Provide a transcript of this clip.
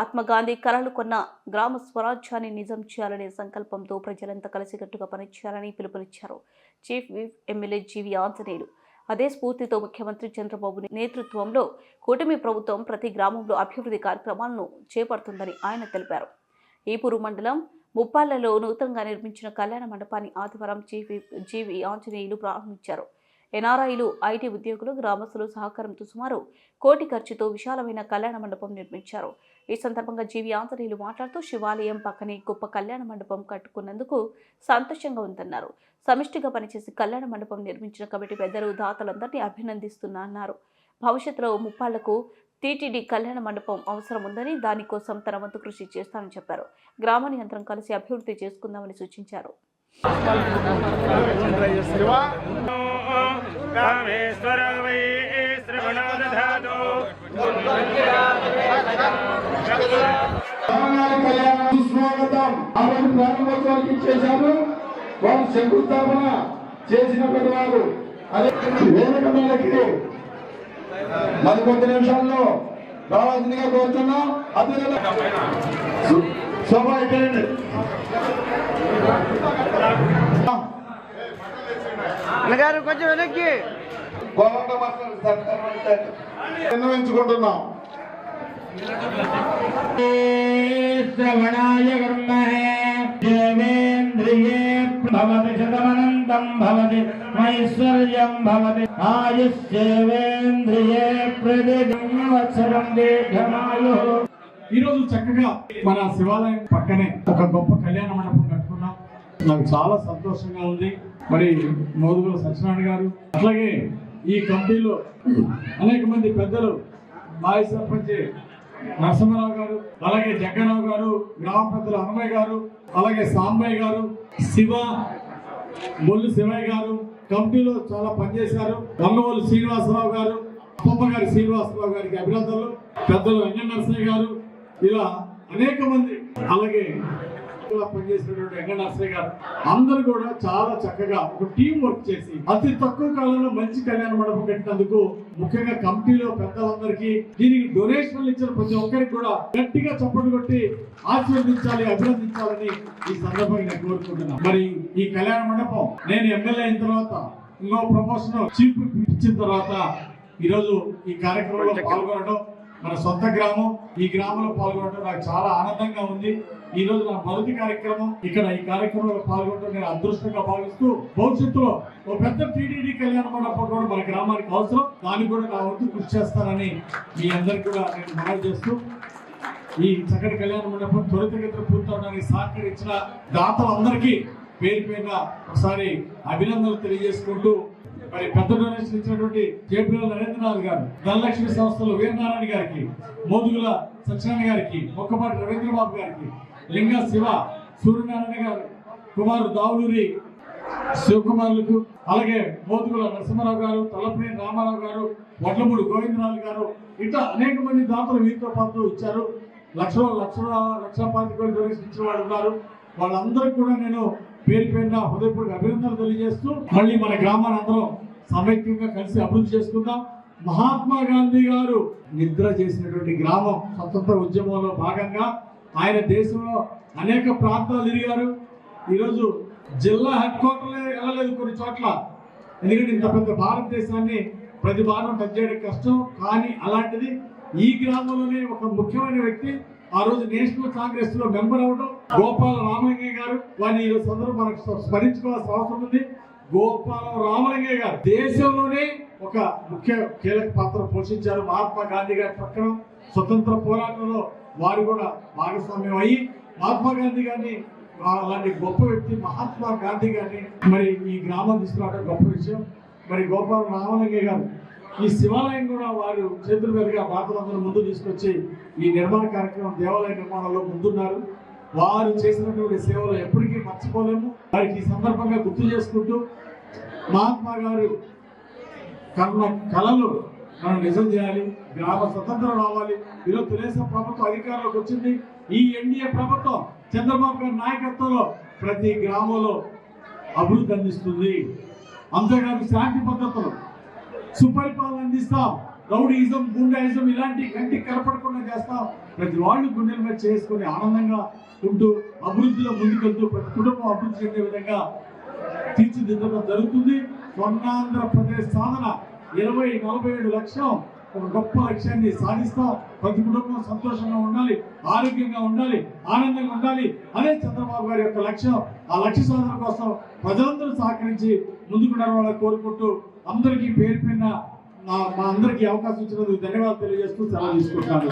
మహాత్మాగాంధీ కలలు కొన్న గ్రామ స్వరాజ్యాన్ని నిజం చేయాలనే సంకల్పంతో ప్రజలంతా కలిసికట్టుగా పనిచేయాలని పిలుపునిచ్చారు. Chief whip MLA G V Anjaneyulu. అదే స్ఫూర్తితో ముఖ్యమంత్రి చంద్రబాబు నేతృత్వంలో కూటమి ప్రభుత్వం ప్రతి గ్రామంలో అభివృద్ధి కార్యక్రమాలను చేపడుతుందని ఆయన తెలిపారు. ఈపూరు మండలం ముప్పాళ్ళలో నూతనంగా నిర్మించిన కళ్యాణ మండపాన్ని ఆదివారం చీఫ్ జీవి ఆంజనేయులు ప్రారంభించారు. ఎన్ఆర్ఐలు ఐటీ ఉద్యోగులు గ్రామస్తులు సహకారంతో సుమారు కోటి ఖర్చుతో విశాలమైన కళ్యాణ మండపం నిర్మించారు. ఈ సందర్భంగా జీవి ఆంజనేయులు మాట్లాడుతూ శివాలయం పక్కనే గొప్ప కళ్యాణ మండపం కట్టుకున్నందుకు సంతోషంగా ఉందన్నారు. సమిష్టిగా పనిచేసి కళ్యాణ మండపం నిర్మించిన కమిటీ పెద్దలు దాతలందరినీ అభినందిస్తున్నా అన్నారు. భవిష్యత్తులో ముప్పాళ్ళకు టీటీడీ కళ్యాణ మండపం అవసరం ఉందని దానికోసం తన వంతు కృషి చేస్తానని చెప్పారు. గ్రామ అందరం కలిసి అభివృద్ధి చేసుకుందామని సూచించారు. కామేశ్వర వై స్వాగతం. ఆ ప్రారంభోత్సవానికి ఇచ్చేశారు. వాళ్ళు శంకుస్థాపన చేసినప్పటి వారు. అదే వేదిక మీదకి మరి కొద్ది నిమిషాల్లో రావాల్సిందిగా కోరుతున్నాం. అతిథులు శోభ ఎక్కడండి అన్నగారు కొంచెం వెనక్కి. గోవంక మాస్టర్ సార్ విన్నవించుకుంటున్నాం శ్రవణాయ కర్మహే దేవేంద్రియే భవతి శతమనంతం భవతి ఐశ్వర్యం భవతి ఆయుష్యేవేంద్రియే ప్రతివత్సరం దీర్ఘమాయు ఈరోజు చక్కగా మన శివాలయం పక్కనే ఒక గొప్ప కళ్యాణ మండపం కట్టుకున్నాం. నాకు చాలా సంతోషంగా ఉంది. మరి మోదుగుల సత్యనారాయణ గారు అట్లాగే ఈ కమిటీలో అనేక మంది పెద్దలు మాజీ సర్పంచ్ నరసింహరావు గారు అలాగే జగ్గరావు గారు గ్రామ పెద్దలు హనుమయ్య గారు అలాగే సాంబయ్య గారు శివ బొల్లు శివయ్య గారు కమిటీలో చాలా పనిచేశారు. వంగవోలు శ్రీనివాసరావు గారు అప్పమ్మ గారి శ్రీనివాసరావు గారికి అభినందనలు. పెద్దలు వెంకట నరసింహ గారు ఇలా అనేక మంది అలాగే పనిచేసినటువంటి వెంకట నరసయ్య గారు అందరూ కూడా చాలా చక్కగా ఒక టీం వర్క్ చేసి అతి తక్కువ కాలంలో మంచి కళ్యాణ మండపం కట్టినందుకు ముఖ్యంగా కమిటీలో పెద్దలందరికీ దీనికి డొనేషన్లు ఇచ్చిన ప్రతి ఒక్కరికి కూడా గట్టిగా చప్పట్లు కొట్టి ఆశీర్వదించాలి అభినందించాలని ఈ సందర్భంగా నేను కోరుకుంటున్నాను మరి ఈ కళ్యాణ మండపం నేను ఎమ్మెల్యే అయిన తర్వాత ఇంకో ప్రమోషన్ చీఫ్ ఇచ్చిన తర్వాత ఈరోజు ఈ కార్యక్రమంలో పాల్గొనడం మన సొంత గ్రామం. ఈ గ్రామంలో పాల్గొనడం నాకు చాలా ఆనందంగా ఉంది. ఈ రోజు నా మొదటి కార్యక్రమం. ఇక్కడ ఈ కార్యక్రమంలో పాల్గొనడం నేను అదృష్టంగా భావిస్తూ భవిష్యత్తులో ఒక పెద్ద టీడీడీ కళ్యాణ మండపం కూడా మన గ్రామానికి అవసరం. దానికి కూడా నా వంతు కృషి చేస్తానని మీ అందరికీ కూడా నేను మనవి చేస్తూ ఈ చక్కటి కళ్యాణ మండపం త్వరితగతిన పూర్తవడానికి సహకరించిన దాతలందరికీ పేరు పేరున ఒకసారి అభినందనలు తెలియజేసుకుంటూ మరి పెద్ద డొనేషన్ ఇచ్చినటువంటి జేపీఎల్ నరేంద్రనాథ్ గారు ధనలక్ష్మి సంస్థలు వీరనారాయణ గారికి మోదుగుల సత్యనారాయణ గారికి మొక్కపాటి రవీంద్రబాబు గారికి లింగ శివ సూర్యనారాయణ గారు కుమారు దావులూరి శివకుమారులకు అలాగే మోదుగుల నరసింహారావు గారు తలపనేని రామారావు గారు వడ్లమూడి గోవిందరాజు గారు ఇట్లా అనేక మంది దాతలు వీరితో పాటు ఇచ్చారు లక్షల లక్షల లక్ష పాతిక డొనేషన్ ఇచ్చిన వాళ్ళు ఉన్నారు. వాళ్ళందరికీ కూడా నేను పేరు పేరున హృదయపూర్వక అభినందనలు తెలియజేస్తూ మళ్ళీ మన గ్రామాన్ని అందరం సమైక్యంగా కలిసి అభివృద్ధి చేసుకుందాం. మహాత్మా గాంధీ గారు నిద్ర చేసినటువంటి గ్రామం స్వతంత్ర ఉద్యమంలో భాగంగా ఆయన దేశంలో అనేక ప్రాంతాలు తిరిగారు. ఈరోజు జిల్లా హెడ్ క్వార్టర్లే వెళ్ళలేదు కొన్ని చోట్ల. ఎందుకంటే ఇంత పెద్ద భారతదేశాన్ని ప్రతి భాగం టచ్ చేయడం కష్టం. కానీ అలాంటిది ఈ గ్రామంలోనే ఒక ముఖ్యమైన వ్యక్తి. ఆ రోజు నేషనల్ కాంగ్రెస్లో మెంబర్ అవడం గోపాల రామలింగయ్య గారు వారిని ఈ సందర్భం మనకు స్మరించుకోవాల్సిన అవసరం ఉంది. గోపాల రామలింగయ్య గారు దేశంలోనే ఒక ముఖ్య కీలక పాత్ర పోషించారు. మహాత్మా గాంధీ గారి పక్కన స్వతంత్ర పోరాటంలో వారు కూడా భాగస్వామ్యం అయ్యి మహాత్మా గాంధీ గారిని అలాంటి గొప్ప వ్యక్తి మహాత్మా గాంధీ గారిని మరి ఈ గ్రామం తీసుకురావడం గొప్ప విషయం. మరి గోపాల రామలింగయ్య గారు ఈ శివాలయం కూడా వారు చేతుల మీదుగా బాధలందరూ ముందు తీసుకొచ్చి ఈ నిర్మాణ కార్యక్రమం దేవాలయ నిర్మాణంలో ముందున్నారు. వారు చేసినటువంటి సేవలు ఎప్పటికీ మర్చిపోలేము. వారికి ఈ సందర్భంగా గుర్తు చేసుకుంటూ మహాత్మా గారు కన్న కళలు మనం నిజం చేయాలి గ్రామ స్వతంత్రం రావాలి. ఈరోజు తెలుగుదేశం ప్రభుత్వం అధికారంలోకి వచ్చింది. ఈ ఎన్డీఏ ప్రభుత్వం చంద్రబాబు గారి నాయకత్వంలో ప్రతి గ్రామంలో అభివృద్ధి అందిస్తుంది. అంతేకాదు శాంతి పద్ధతులు సుపరిపాలన అందిస్తాం. రౌడీజం గుండాయిజం ఇలాంటి కంటికి కనపడకుండా చేస్తాం. ప్రతి వాళ్ళు గుండెల మీద చేసుకొని ఆనందంగా ఉంటూ అభివృద్ధిలో ముందుకెళ్తూ ప్రతి కుటుంబం అభివృద్ధి చెందే విధంగా తీర్చిదిద్దడం జరుగుతుంది. స్వర్ణాంధ్రప్రదేశ్ సాధన ఇరవై నలభై ఏడు లక్షం ఒక గొప్ప లక్ష్యాన్ని సాధిస్తాం. ప్రతి కుటుంబం సంతోషంగా ఉండాలి ఆరోగ్యంగా ఉండాలి ఆనందంగా ఉండాలి అనే చంద్రబాబు గారి యొక్క లక్ష్యం. ఆ లక్ష్య సాధన కోసం ప్రజలందరూ సహకరించి ముందుకు నడవాలని కోరుకుంటూ అందరికీ పేరు పిన్న మా అందరికీ అవకాశం ఇచ్చినందుకు ధన్యవాదాలు తెలియజేస్తూ సెలవు తీసుకుంటాను